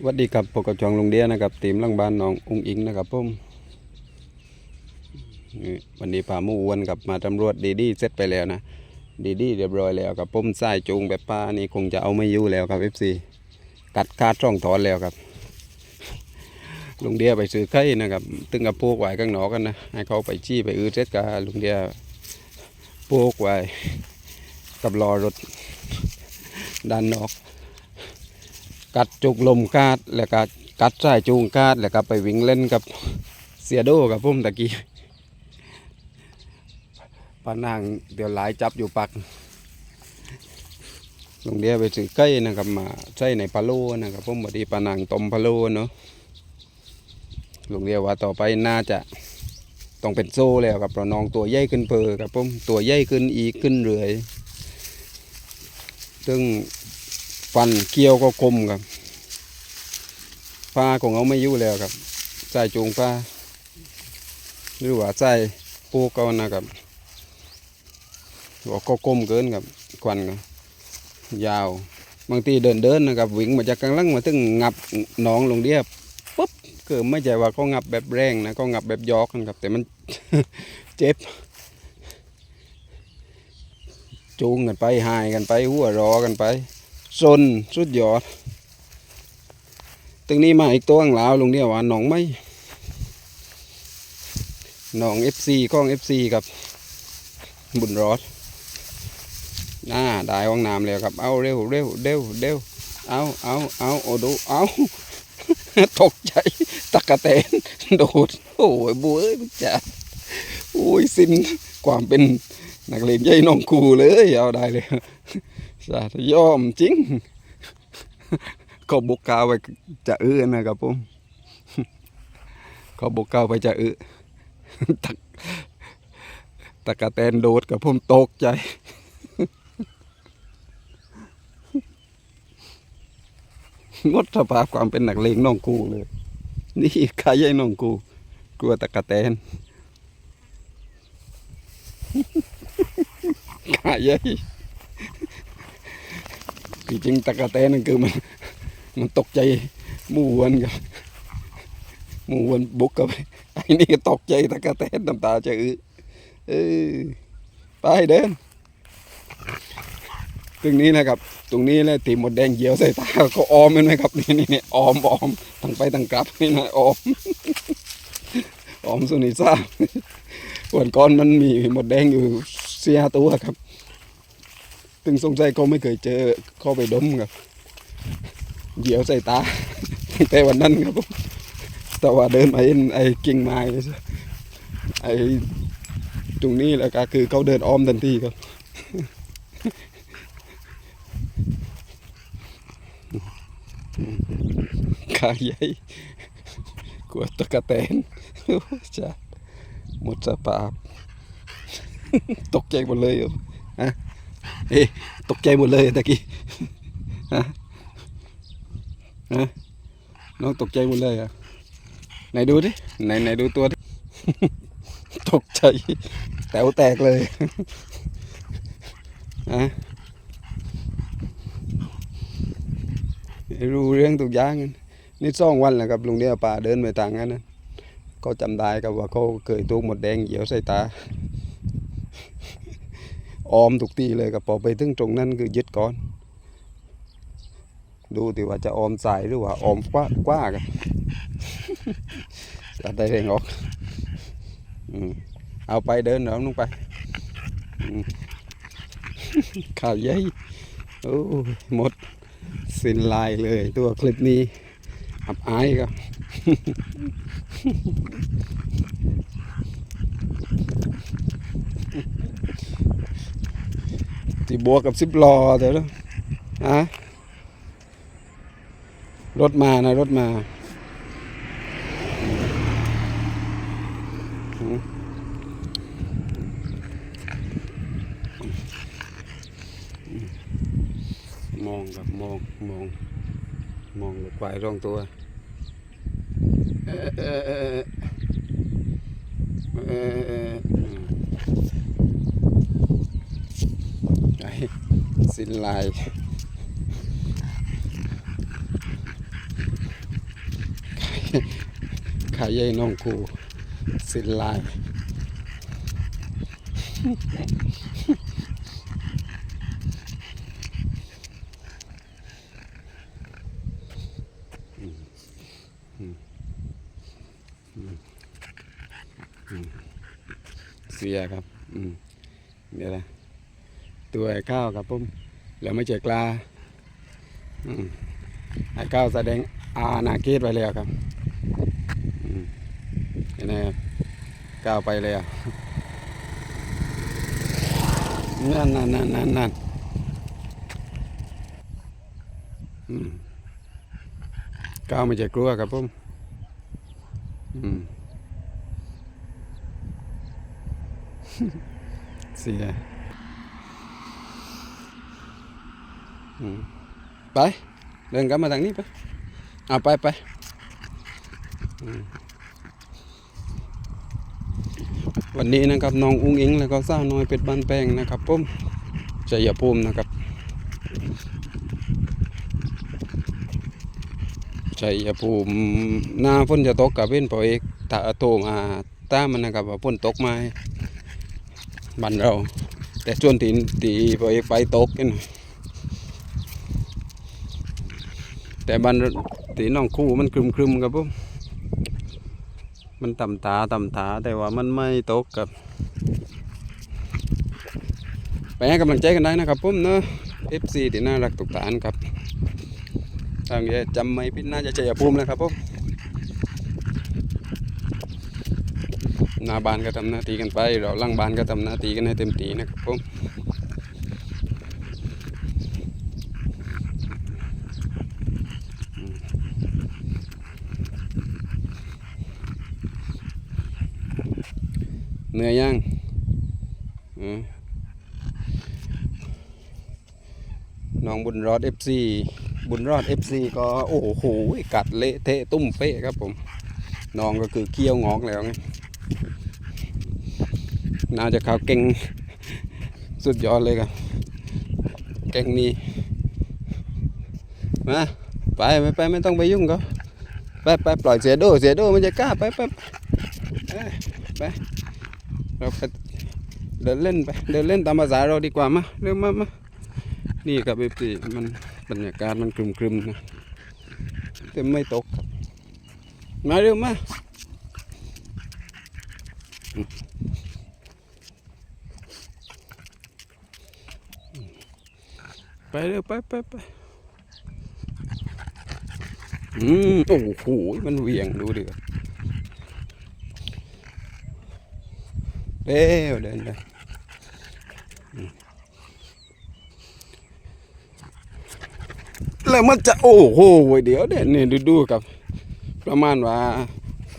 สวัสดีครับพบกับจองลงเดียนะครับทีมลังบ้านน้องอุ้งอิงนะครับผมวันนี้พามู่อ้วนกับมาตำรวจดีดีเสร็จไปแล้วนะดีดีเรียบร้อยแล้วครับผมสายจูงแบบป้านี่คงจะเอาไม่อยู่แล้วครับเอฟซีกัดคาดช่องถอนแล้วครับลุงเดียไปซื้อไข่นะครับตึงกับพวกไว้ข้างนอกกันนะให้เขาไปชี้ไปอือเสร็จกับลุงเดียพวกไว้กับรอรถด้านนอก กัดจุกลมกาดแล้วก็กัดสายจูงกาดแล้วก็ไปวิ่งเล่นกับเสียโดกับพุ่มตะกี้ปานางเดี๋ยวหลายจับอยู่ปักลงเดียวไปซื้อไก่นะครับมาใส่ในพะโลนะครับพุ่มบดีปานางต้มพะโลเนาะลงเดียวว่าต่อไปน่าจะต้องเป็นโซ่แล้วครับเราน้องตัวใหญ่ขึ้นเพอครับพุ่มตัวใหญ่ขึ้นอีกขึ้นเรื่อยซึ่ง ฟันเกี่ยวก็คมครับปลาของเขาไม่ยู่แล้วครับใส่จูงปลาหรือว่าใส่ปูเกานะครับว่าก็คมเกินครับควันก็ยาว บางทีเดินเดินนะครับวิ่งมาจากกลางลังมาถึงงับหนองลงเดียบปุ๊บเก็ไม่ใช่ว่าเขางับแบบแรงนะเขางับแบบยอกกันครับ แต่มันเจ็บจูงกันไปหายกันไปหัวรอกันไป ซนสุดยอดตึงนี้มาอีกตัวข้างลาวลงเนี่ยว่าหนองไม่หนองเอฟซีกล้องเอฟซีครับบุญรอดน่าได้ห้องน้ำแล้วครับ เอาเร็วเร็วเร็วเร็วเอาเอาเอาโอ้ดูเอาตกใจตะกะแตนโดดโอ้ยบัวเอ้ยจ้าโอ้ยสิ้นความเป็นนักเรียนใหญ่น้องครูเลย เอาได้เลย สาธยอมจริงขาบุกกาวไปจะอื้อนะครับผมขาบุกกาวไปจะอื้อตักตะกะแตนโดดกับผมตกใจงดสภาพความเป็นหนักเลงน้องกูเลย นี่ขายใหญ่น้องกู กลัวตะกะแตนขายใหญ่ จริงตะกะแตนนั่นคือมัน มันตกใจมู่วนกับมู่วนบุกกับไอ้นี่ก็ตกใจตะกะแตนน้ำตาจะอื้อเออไปเดินตรงนี้นะครับ ตรงนี้แหละตีหมดแดงเหยียวใส่ตาเขาออมเห็นไหมครับนี่นี่นี่ออมออมทั้งไปทั้งกลับนี่นะออมออมสุนิซ่าวันก่อนมันมีหมดแดงอยู่เสียตัวครับ ถึงสงสัยเขาไม่เคยเจอเข้าไปดมครับเหยียวใส่ตาตั้งแต่วันนั้นครับผมแต่ว่าเดินมาเห็นไอ้กิ่งไม้ไอ้ตรงนี้แหละก็คือเขาเดินอ้อมทันทีครับขาใหญ่กลัวตะกะแตนจ้าหมดสภาพตกใจหมดเลยครับฮะ เอ๊ตกใจหมดเลยตะกี้ฮะฮะน้องตกใจหมดเลยอะไหนดูดิไหนไหนดูตัวดิตกใจแต๋วแตกเลยฮะรู้เรื่องทุกอย่างนี่สองวันแล้วครับลุงเดียวป่าเดินไปทางนั้นนะเขาจำได้กับว่าเขาเคยถูกหมดแดงเหยียวใส่ตา ออมทุกทีเลยกับพอไปถึงตรงนั้นคือยึดก่อน ดูที่ว่าจะออมสายหรือว่าออมกว้ากว้ากันจะได้เร่งออกเอาไปเดินเดินลงไปข่าวใหญ่โอ้หมดสิ้นลายเลยตัวคลิปนี้อับอายค รับที่บวกกับสิบล้อเดี๋ยวนะอะรถมานะรถมาอมองครับมองมอง มองควายร่องตัวเออเออเออเออเอออืมไอ้ สินลายขาใหญ่น้องกูสินลายเสียครับ อืม เดี๋ยวนะตัวข้าวครับผม แล้วไม่เจอกลาอืมไอ้ข้าวแสดงอาณาเกตไปแล้วครับเห็นไหมครับก้าวไปแล้วนั่นนั่นนั่นนั่นนั่นก้าวไม่เจอกลัวครับผมอืมเสียอืม ไปเดินกลับมาทางนี้ไปเอาไปไปวันนี้นะครับน้องอุ้งอิงแล้วก็สาวน้อยเป็ดบ้านแป้งนะครับผมชัยภูมินะครับชัยภูมิหน้าฝนจะตกกับเว้นพอเอกถ้าโทรมาตามันนะครับว่าฝนตกไหมบ้านเรา แต่ช่วงที่ที่ไปไปตกกัน แต่บ้านที่น้องคู่มันครึมครึมๆครับผมมันต่ำตาต่ำตาแต่ว่ามันไม่ตกครับไปให้กำลังใจกันได้นะครับผมเนอะ FC ที่น่ารักตุกตานครับทางนี้จำไม่พิดน่าจะใจภูมิแล้วครับผมหน้าบ้านก็ทำหน้าที่กันไป เราล่างบ้านก็ทำหน้าที่กันให้เต็มที่นะครับผมอืม เหนื่อยยังน้องบุญรอด FC บุญรอด FC ก็โอ้โหกัดเละเทะตุ้มเป๊ะครับผมน้องก็คือเคี้ยวงอกแล้วไงน่าจะเขาเก่งสุดยอดเลยครับเก่งนี่มาไปไปไปไม่ต้องไปยุ่งเขาไปไปปล่อยเสียโดเสียโดมันจะกล้าไปไปไป เราไปเดินเล่นไปเดินเล่นตามภาษาเราดีกว่ามาเร็วมามานี่ครับเอฟซีมันบรรยากาศมันครึมๆนะแต่ไม่ตกครับมาเร็วมาไปเร็วไปไปไปอืมโอ้โหมันเหวี่ยงดูดิ เร็วเดินไปแล้วมันจะโอ้โหเดี๋ยวเด่นนี่ดูดูครับ ประมาณว่า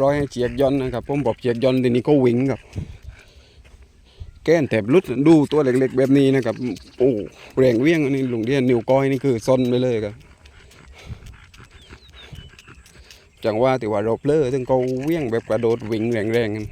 ร้อยเจียกย่อนนะครับผมบอกเจียกย่อนทีนี้ก็วิ่งครับ แก้นแถบลุดดูตัวเล็กๆแบบนี้นะครับโอ้แรงเวียงนนี้ลุงเดียนนิ้วก้อยนี่คือซนไปเลยครับจังว่าแต่ว่าเราเพลอถึงเขาเวียงแบบกระโดดวิ่งแรงๆกัน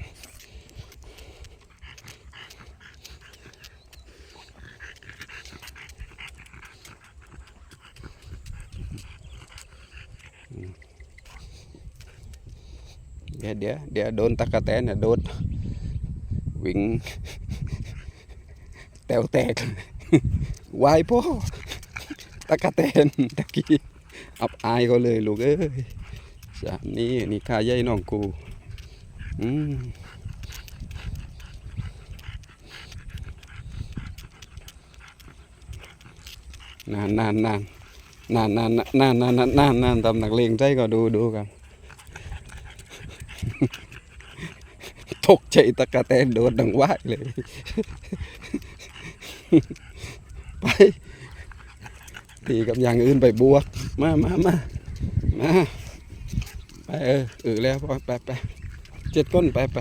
เดี๋ยวเดี๋ยวเดี๋ยวโดนตะกะแตนเนี่ยโดนวิ่งแตวแตกวายพ่อตะกะแตนตะกี้อับอายเขาเลยลูกเอ้ยสามนี้นี่ข้าใหญ่น้องกูอืมนานนานนานนานนานนานนานนานนานนานตำหนักเลงใจก็ดูดูกัน ตกใจตะกะแตนโดนดังว่ายเลย ไปตีกับอย่างอื่นไปบวก มามามามาไปเออเออแล้วพอไปไปเจ็ดก้นไปไป